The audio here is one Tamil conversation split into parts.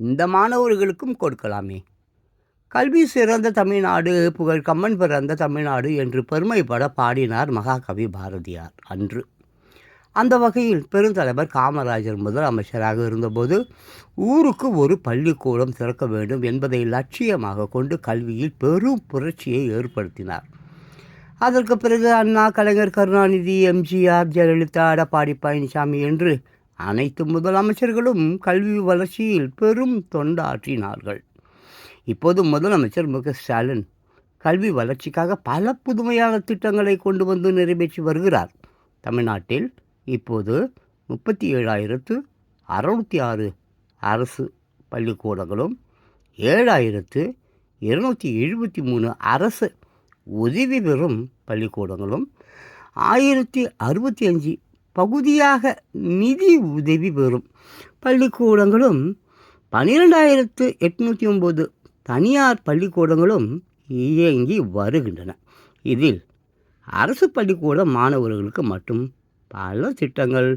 இந்த மாணவர்களுக்கும் கொடுக்கலாமே. கல்வி சிறந்த தமிழ்நாடு புகழ் கம்மன் பிறந்த தமிழ்நாடு என்று பெருமைப்பட பாடினார் மகாகவி பாரதியார் அன்று. அந்த வகையில் பெருந்தலைவர் காமராஜர் முதலமைச்சராக இருந்தபோது ஊருக்கு ஒரு பள்ளிக்கூடம் திறக்க வேண்டும் என்பதை லட்சியமாக கொண்டு கல்வியில் பெரும் புரட்சியை ஏற்படுத்தினார். அதற்கு பிறகு அண்ணா கலைஞர் கருணாநிதி எம்ஜிஆர் ஜெயலலிதா எடப்பாடி பழனிசாமி என்று அனைத்து முதலமைச்சர்களும் கல்வி வளர்ச்சியில் பெரும் தொண்டாற்றினார்கள். இப்போது முதலமைச்சர் மு. க. ஸ்டாலின் கல்வி வளர்ச்சிக்காக பல புதுமையான திட்டங்களை கொண்டு வந்து நிறைவேற்றி வருகிறார். தமிழ்நாட்டில் இப்போது முப்பத்தி ஏழாயிரத்து அறுநூற்றி ஆறு அரசு பள்ளிக்கூடங்களும் ஏழாயிரத்து இருநூற்றி எழுபத்தி மூணு அரசு உதவி பெறும் பள்ளிக்கூடங்களும் ஆயிரத்தி அறுபத்தி அஞ்சு பகுதியாக நிதி உதவி பெறும். பள்ளிக்கூடங்களும் பன்னிரெண்டாயிரத்து எட்நூற்றி ஒம்பது தனியார் பள்ளிக்கூடங்களும் இயங்கி வருகின்றன. இதில் அரசு பள்ளிக்கூட மாணவர்களுக்கு மட்டும் பல திட்டங்கள்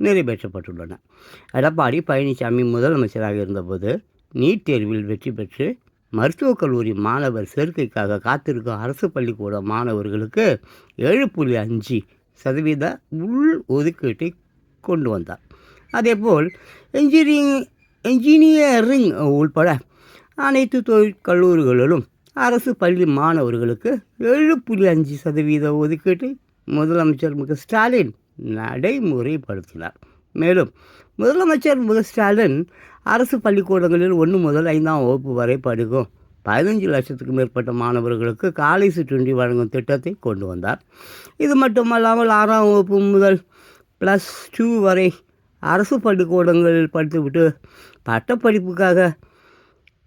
நிறைவேற்றப்பட்டுள்ளன. எடப்பாடி பழனிசாமி முதலமைச்சராக இருந்தபோது நீட் தேர்வில் வெற்றி பெற்று மருத்துவக் கல்லூரி மாணவர் சேர்க்கைக்காக காத்திருக்கும் அரசு பள்ளிக்கூட மாணவர்களுக்கு ஏழு புள்ளி அஞ்சு சதவீத உள் ஒதுக்கீட்டை கொண்டு வந்தார். அதேபோல் என்ஜினியரிங் என்ஜினியரிங் உள்பட அனைத்து தொழிற்கல்லூரிகளிலும் அரசு பள்ளி மாணவர்களுக்கு ஏழு புள்ளி அஞ்சு சதவீத ஒதுக்கீட்டை முதலமைச்சர் மு ஸ்டாலின் நடைமுறைப்படுத்தினார். மேலும் முதலமைச்சர் மு ஸ்டாலின் அரசு பள்ளிக்கூடங்களில் ஒன்று முதல் ஐந்தாம் வகுப்பு வரை படிக்கும் பதினஞ்சு லட்சத்துக்கு மேற்பட்ட மாணவர்களுக்கு காலை சிற்றுண்டி வழங்கும் திட்டத்தை கொண்டு வந்தார். இது மட்டுமல்லாமல் ஆறாம் வகுப்பு முதல் ப்ளஸ் டூ வரை அரசு பள்ளிக்கூடங்களில் படித்துவிட்டு பட்டப்படிப்புக்காக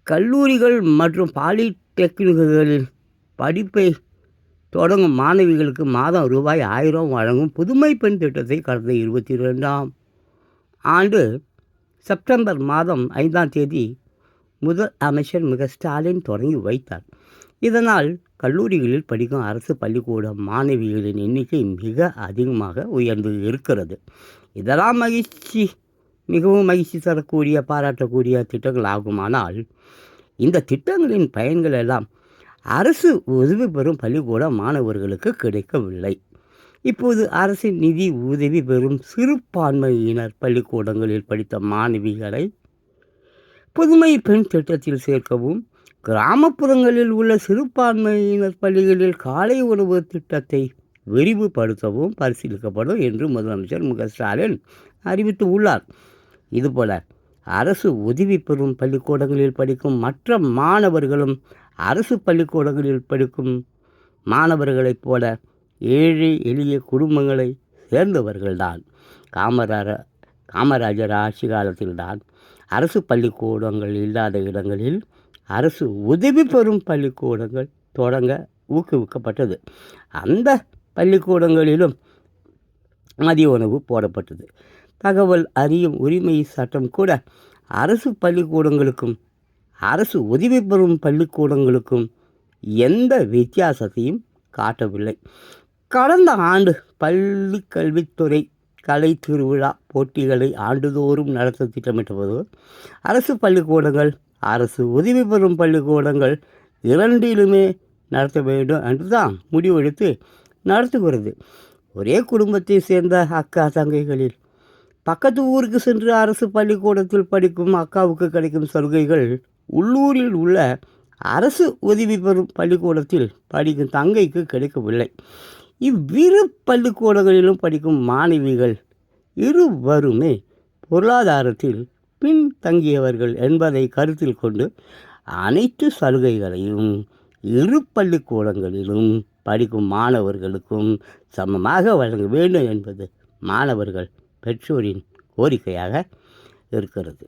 கல்லூரிகள் மற்றும் பாலிடெக்னிக்குகளில் படிப்பை தொடங்கும் மாணவிகளுக்கு மாதம் ரூபாய் ஆயிரம் வழங்கும் புதுமை பெண் திட்டத்தை கடந்த இருபத்தி ரெண்டாம் ஆண்டு செப்டம்பர் மாதம் ஐந்தாம் தேதி முதல் அமைச்சர் மிக ஸ்டாலின் தொடங்கி வைத்தார். இதனால் கல்லூரிகளில் படிக்கும் அரசு பள்ளிக்கூட மாணவிகளின் எண்ணிக்கை மிக அதிகமாக உயர்ந்து இருக்கிறது. இதெல்லாம் மகிழ்ச்சி மிகவும் மகிழ்ச்சி தரக்கூடிய பாராட்டக்கூடிய திட்டங்கள் ஆகுமானால் இந்த திட்டங்களின் பயன்கள் எல்லாம் அரசு உதவி பெறும் பள்ளிக்கூட மாணவர்களுக்கு கிடைக்கவில்லை. இப்போது அரசின் நிதி உதவி பெறும் சிறுபான்மையினர் பள்ளிக்கூடங்களில் படித்த மாணவிகளை புதுமை பெண் திட்டத்தில் சேர்க்கவும் கிராமப்புறங்களில் உள்ள சிறுபான்மையினர் பள்ளிகளில் காலை உணவு திட்டத்தை விரிவுபடுத்தவும் பரிசீலிக்கப்படும் என்று முதலமைச்சர் மு. ஸ்டாலின் அறிவித்து உள்ளார் இதுபோல அரசு உதவி பெறும் பள்ளிக்கூடங்களில் படிக்கும் மற்ற மாணவர்களும் அரசு பள்ளிக்கூடங்களில் படிக்கும் மாணவர்களைப் போல ஏழை எளிய குடும்பங்களை சேர்ந்தவர்கள்தான். காமராஜர் காமராஜர் ஆட்சி காலத்தில்தான் அரசு பள்ளிக்கூடங்கள் இல்லாத இடங்களில் அரசு உதவி பெறும் பள்ளிக்கூடங்கள் தொடங்க ஊக்குவிக்கப்பட்டது. அந்த பள்ளிக்கூடங்களிலும் மதிய உணவு போடப்பட்டது. தகவல் அறியும் உரிமை சட்டம் கூட அரசு பள்ளிக்கூடங்களுக்கும் அரசு உதவி பெறும் பள்ளிக்கூடங்களுக்கும் எந்த வித்தியாசத்தையும் காட்டவில்லை. கடந்த ஆண்டு பள்ளி கல்வித்துறை கலை திருவிழா போட்டிகளை ஆண்டுதோறும் நடத்த திட்டமிட்டபோது அரசு பள்ளிக்கூடங்கள் அரசு உதவி பெறும் பள்ளிக்கூடங்கள் இரண்டிலுமே நடத்த வேண்டும் என்று தான் முடிவெடுத்து நடத்துகிறது. ஒரே குடும்பத்தை சேர்ந்த அக்கா தங்கைகளில் பக்கத்து ஊருக்கு சென்று அரசு பள்ளிக்கூடத்தில் படிக்கும் அக்காவுக்கு கிடைக்கும் சலுகைகள் உள்ளூரில் உள்ள அரசு உதவி பெறும் பள்ளிக்கூடத்தில் படிக்கும் தங்கைக்கு கிடைக்கவில்லை. இவ்விரு பள்ளிக்கூடங்களிலும் படிக்கும் மாணவிகள் இருவருமே பொருளாதாரத்தில் பின்தங்கியவர்கள் என்பதை கருத்தில் கொண்டு அனைத்து சலுகைகளையும் இரு பள்ளிக்கூடங்களிலும் படிக்கும் மாணவர்களுக்கும் சமமாக வழங்க வேண்டும் என்பது மாணவர்கள் பெற்றோரின் கோரிக்கையாக இருக்கிறது.